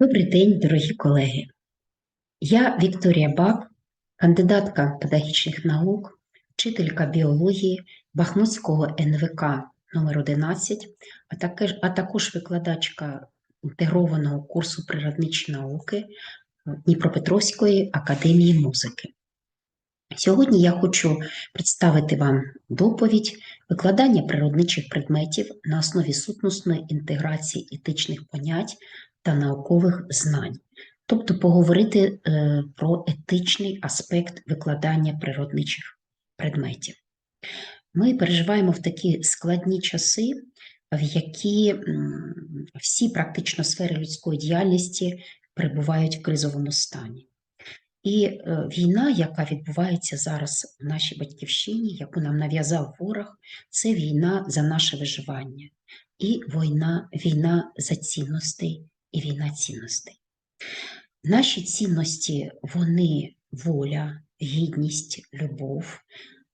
Добрий день, дорогі колеги. Я Вікторія Бак, кандидатка педагогічних наук, вчителька біології Бахмутського НВК номер 11 а також, а також викладачка інтегрованого курсу природничі науки Дніпропетровської академії музики. Сьогодні я хочу представити вам доповідь викладання природничих предметів на основі сутностної інтеграції етичних понять та наукових знань, тобто поговорити е, про етичний аспект викладання природничих предметів. Ми переживаємо в такі складні часи, в які всі практично сфери людської діяльності перебувають в кризовому стані. І е, війна, яка відбувається зараз в нашій батьківщині, яку нам нав'язав ворог, це війна за наше виживання і війна, війна за цінностей і війна цінностей. Наші цінності вони воля, гідність, любов,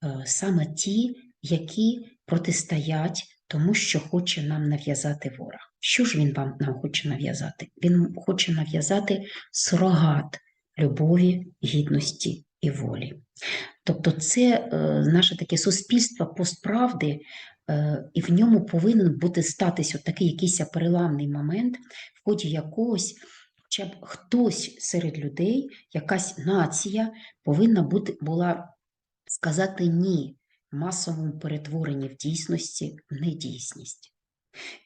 е, саме ті, які протистоять тому, що хоче нам нав'язати ворог. Що ж він вам нам хоче нав'язати? Він хоче нав'язати сурогат любові, гідності і волі. Тобто, це е, наше таке суспільство постправди, і в ньому повинен бути статись такий якийсь переламний момент, в ході якогось, хоча б хтось серед людей, якась нація повинна бути була сказати ні масовому перетворенні в дійсності в недійсність.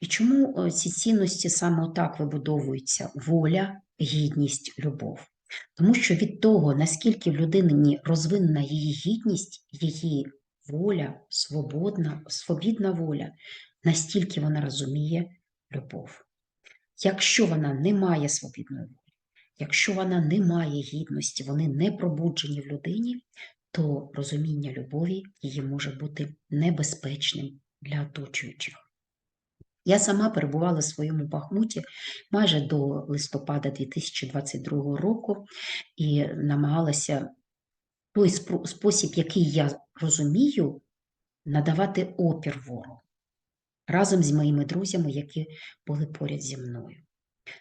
І чому е, ці цінності саме так вибудовуються: воля, гідність, любов? Тому що від того, наскільки в людині розвинена її гідність, її воля, свободна, свобідна воля, настільки вона розуміє любов. Якщо вона не має свобідної волі, якщо вона не має гідності, вони не пробуджені в людині, то розуміння любові її може бути небезпечним для оточуючих. Я сама перебувала в своєму Бахмуті майже до листопада 2022 року і намагалася той спосіб, який я розумію, надавати опір ворогу разом з моїми друзями, які були поряд зі мною.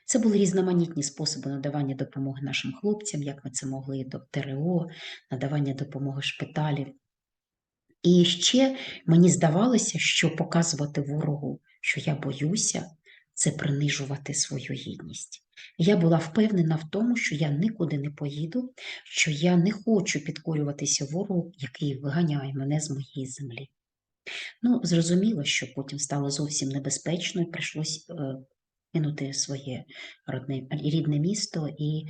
Це були різноманітні способи надавання допомоги нашим хлопцям, як ми це могли до ТРО, надавання допомоги шпиталів. І ще мені здавалося, що показувати ворогу, що я боюся, це принижувати свою гідність. Я була впевнена в тому, що я нікуди не поїду, що я не хочу підкорюватися ворогу, який виганяє мене з моєї землі. Ну, зрозуміло, що потім стало зовсім небезпечно, і прийшлось е, кинути своє родне, рідне місто, і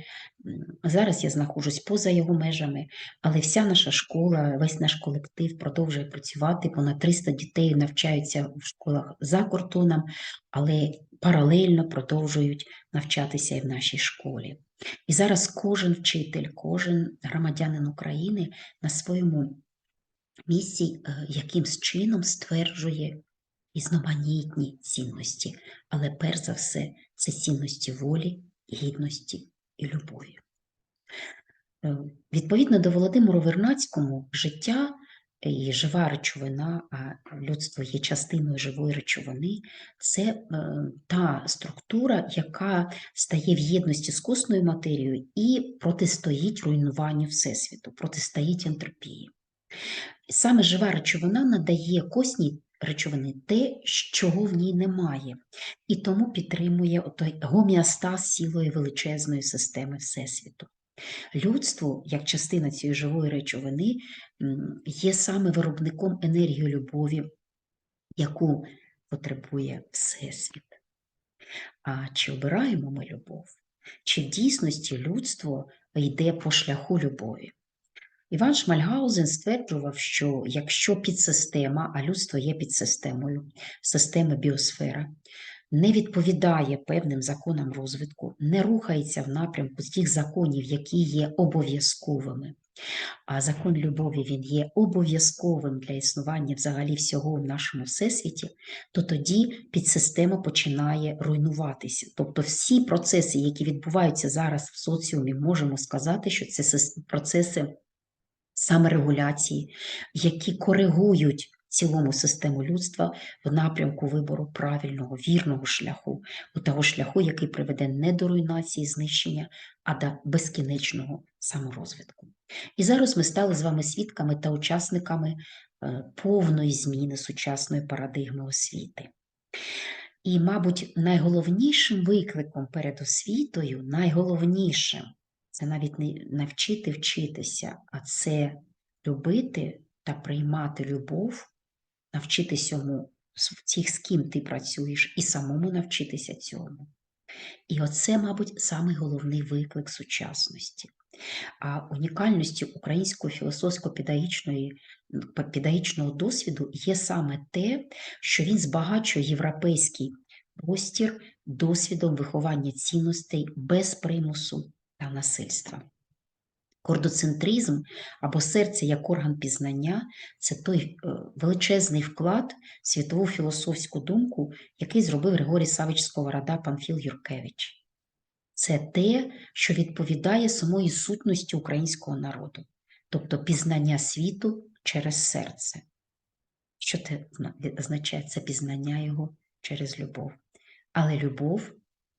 зараз я знаходжусь поза його межами, але вся наша школа, весь наш колектив продовжує працювати. Понад 300 дітей навчаються в школах за кордоном, але паралельно продовжують навчатися і в нашій школі. І зараз кожен вчитель, кожен громадянин України на своєму місці е, якимсь чином стверджує різноманітні цінності, але перш за все це цінності волі, гідності і любові. Е, відповідно до Володимиру Вернацькому, життя і жива речовина, а людство є частиною живої речовини, це е, та структура, яка стає в єдності з косною матерією і протистоїть руйнуванню Всесвіту, протистоїть ентропії. Саме жива речовина надає косній речовини те, чого в ній немає, і тому підтримує той гоміостаз цілої величезної системи Всесвіту. Людство, як частина цієї живої речовини, є саме виробником енергії любові, яку потребує Всесвіт. А чи обираємо ми любов? Чи в дійсності людство йде по шляху любові? Іван Шмальгаузен стверджував, що якщо підсистема, а людство є підсистемою, система біосфера, не відповідає певним законам розвитку, не рухається в напрямку тих законів, які є обов'язковими, а закон любові він є обов'язковим для існування взагалі всього в нашому всесвіті, то тоді підсистема починає руйнуватися. Тобто всі процеси, які відбуваються зараз в соціумі, можемо сказати, що це процеси саморегуляції, які коригують цілому систему людства в напрямку вибору правильного, вірного шляху, у того шляху, який приведе не до руйнації, знищення, а до безкінечного саморозвитку. І зараз ми стали з вами свідками та учасниками е, повної зміни сучасної парадигми освіти. І, мабуть, найголовнішим викликом перед освітою, найголовнішим це навіть не навчити вчитися, а це любити та приймати любов, навчитися цьому в тих, з ким ти працюєш, і самому навчитися цьому. І оце, мабуть, самий головний виклик сучасності. А унікальністю українського філософсько-педагогічної педагогічного досвіду є саме те, що він збагачує європейський простір досвідом виховання цінностей без примусу та насильства. Кордоцентризм або серце як орган пізнання це той е, величезний вклад в світову філософську думку, який зробив Григорій Савич Сковорода Памфіл Юркевич. Це те, що відповідає самої сутності українського народу, тобто пізнання світу через серце. Що це означає? Це пізнання його через любов. Але любов,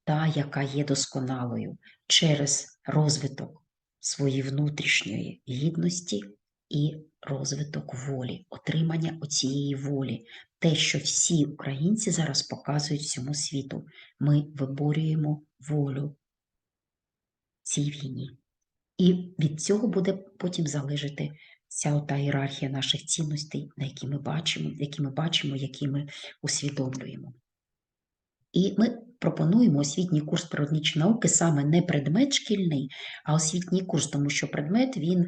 та, яка є досконалою, через розвиток своєї внутрішньої гідності і розвиток волі, отримання оцієї волі. Те, що всі українці зараз показують всьому світу. Ми виборюємо волю цій війні. І від цього буде потім залежати вся ота ієрархія наших цінностей, на які ми бачимо, які ми бачимо, які ми усвідомлюємо. І ми пропонуємо освітній курс природничі науки саме не предмет шкільний, а освітній курс, тому що предмет він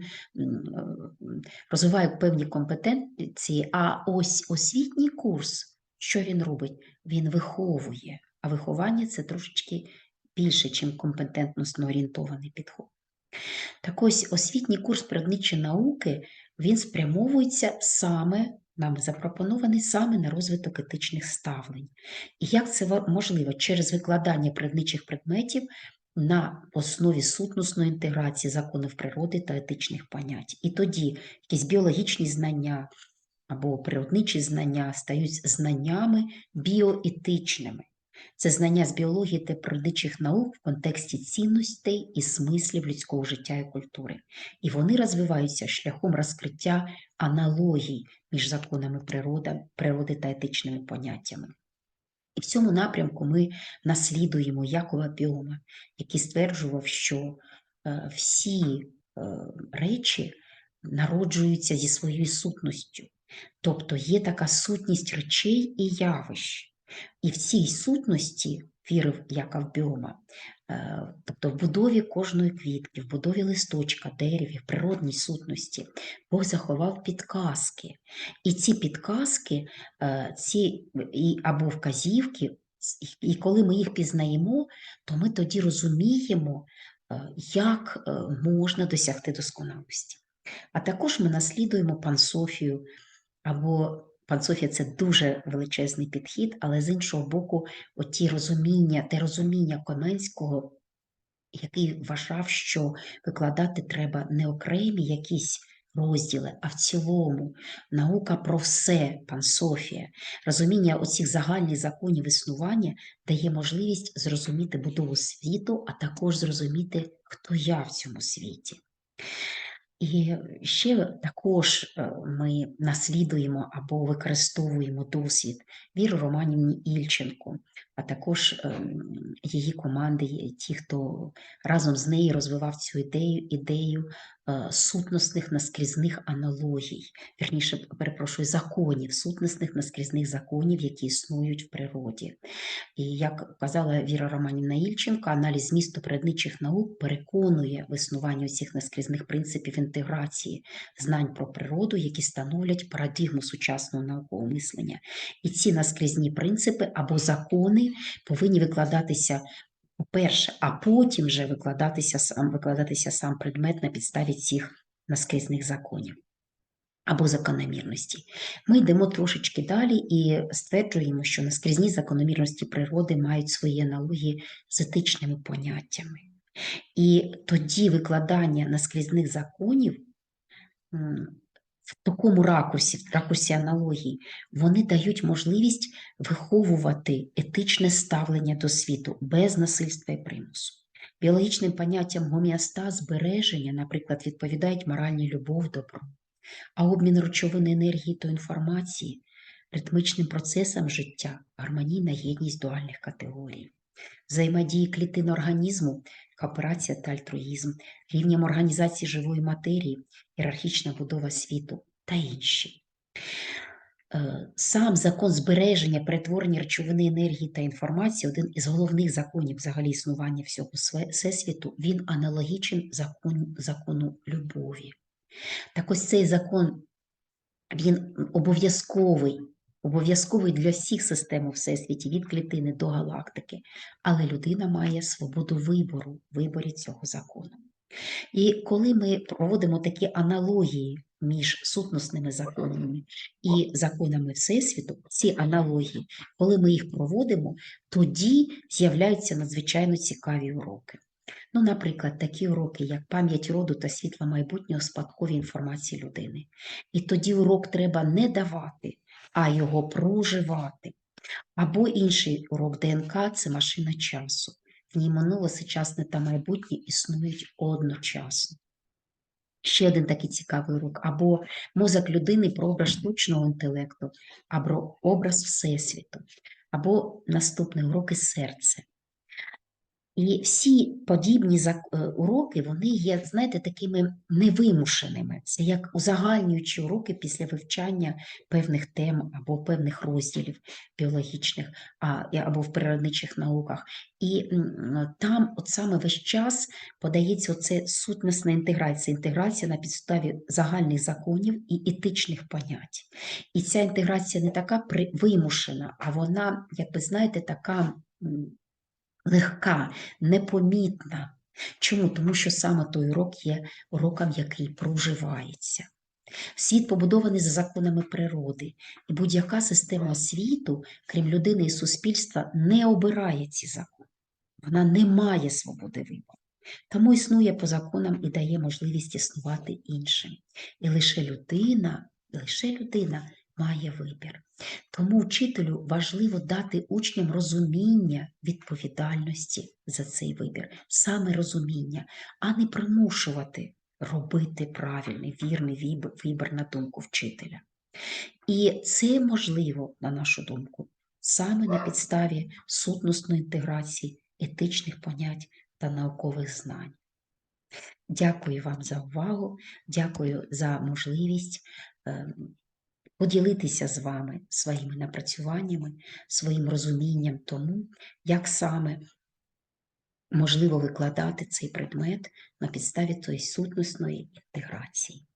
розвиває певні компетенції, а ось освітній курс, що він робить? Він виховує, а виховання це трошечки більше, ніж компетентностно орієнтований підход. Так ось освітній курс природничі науки він спрямовується саме нам запропонований саме на розвиток етичних ставлень. І як це можливо через викладання природничих предметів на основі сутносної інтеграції законів природи та етичних понять. І тоді якісь біологічні знання або природничі знання стають знаннями біоетичними. Це знання з біології та природничих наук в контексті цінностей і смислів людського життя і культури. І вони розвиваються шляхом розкриття аналогій між законами природи, природи та етичними поняттями. І в цьому напрямку ми наслідуємо Якова Біома, який стверджував, що е, всі е, речі народжуються зі своєю сутністю. Тобто є така сутність речей і явищ. І в цій сутності вірив Яков Біома, тобто в будові кожної квітки, в будові листочка, дереві, в природній сутності, Бог заховав підказки. І ці підказки, е, ці або вказівки, і коли ми їх пізнаємо, то ми тоді розуміємо, е, як можна досягти досконалості. А також ми наслідуємо пансофію або Пан Софія це дуже величезний підхід, але з іншого боку, оті розуміння, те розуміння Коменського, який вважав, що викладати треба не окремі якісь розділи, а в цілому наука про все, пан Софія, розуміння оцих загальних законів існування дає можливість зрозуміти будову світу, а також зрозуміти, хто я в цьому світі. І ще також е, ми наслідуємо або використовуємо досвід Віри Романівні Ільченко, а також ем, її команди, ті, хто разом з нею розвивав цю ідею, ідею Е, сутностних наскрізних аналогій, вірніше, перепрошую, законів, сутностних наскрізних законів, які існують в природі. І як казала Віра Романівна Ільченко, аналіз змісту природничих наук переконує в існуванні цих наскрізних принципів інтеграції знань про природу, які становлять парадигму сучасного наукового мислення. І ці наскрізні принципи або закони повинні викладатися по-перше, а потім вже викладатися сам викладатися сам предмет на підставі цих наскрізних законів або закономірності. Ми йдемо трошечки далі і стверджуємо, що наскрізні закономірності природи мають свої аналогії з етичними поняттями. І тоді викладання наскрізних законів в такому ракурсі, в ракурсі аналогії, вони дають можливість виховувати етичне ставлення до світу без насильства і примусу. Біологічним поняттям гомеостаз, збереження, наприклад, відповідають моральній любов, добро, а обмін речовини енергії та інформації ритмичним процесам життя, гармонійна єдність дуальних категорій, взаємодії клітин організму, кооперація та альтруїзм, рівнем організації живої матерії, ієрархічна будова світу та інші. Е, Сам закон збереження, перетворення речовини енергії та інформації, один із головних законів взагалі існування всього всесвіту, він аналогічен закону, закону любові. Так ось цей закон, він обов'язковий, обов'язковий для всіх систем у всесвіті, від клітини до галактики, але людина має свободу вибору в виборі цього закону. І коли ми проводимо такі аналогії між сутносними законами і законами Всесвіту, ці аналогії, коли ми їх проводимо, тоді з'являються надзвичайно цікаві уроки. Ну, наприклад, такі уроки, як пам'ять роду та світла майбутнього спадкові інформації людини. І тоді урок треба не давати, а його проживати. Або інший урок ДНК це машина часу. В ній минуле, сучасне та майбутнє існують одночасно. Ще один такий цікавий урок. Або мозок людини про образ штучного інтелекту, або образ Всесвіту, або наступний урок і серце. І всі подібні е, уроки, вони є, знаєте, такими невимушеними. Це як узагальнюючі уроки після вивчання певних тем або певних розділів біологічних або в природничих науках. І там от саме весь час подається оце сутнісна інтеграція, інтеграція на підставі загальних законів і етичних понять. І ця інтеграція не така вимушена, а вона, як ви знаєте, така легка, непомітна. Чому? Тому що саме той урок є уроком, який проживається. Світ побудований за законами природи, і будь-яка система світу, крім людини і суспільства, не обирає ці закони. Вона не має свободи вибору. Тому існує по законам і дає можливість існувати іншим. І лише людина, лише людина має вибір. Тому вчителю важливо дати учням розуміння відповідальності за цей вибір, саме розуміння, а не примушувати робити правильний, вірний вибір, на думку вчителя. І це можливо, на нашу думку, саме на підставі сутностної інтеграції етичних понять та наукових знань. Дякую вам за увагу, дякую за можливість ем, поділитися з вами своїми напрацюваннями, своїм розумінням тому, як саме можливо викладати цей предмет на підставі тої сутнісної інтеграції.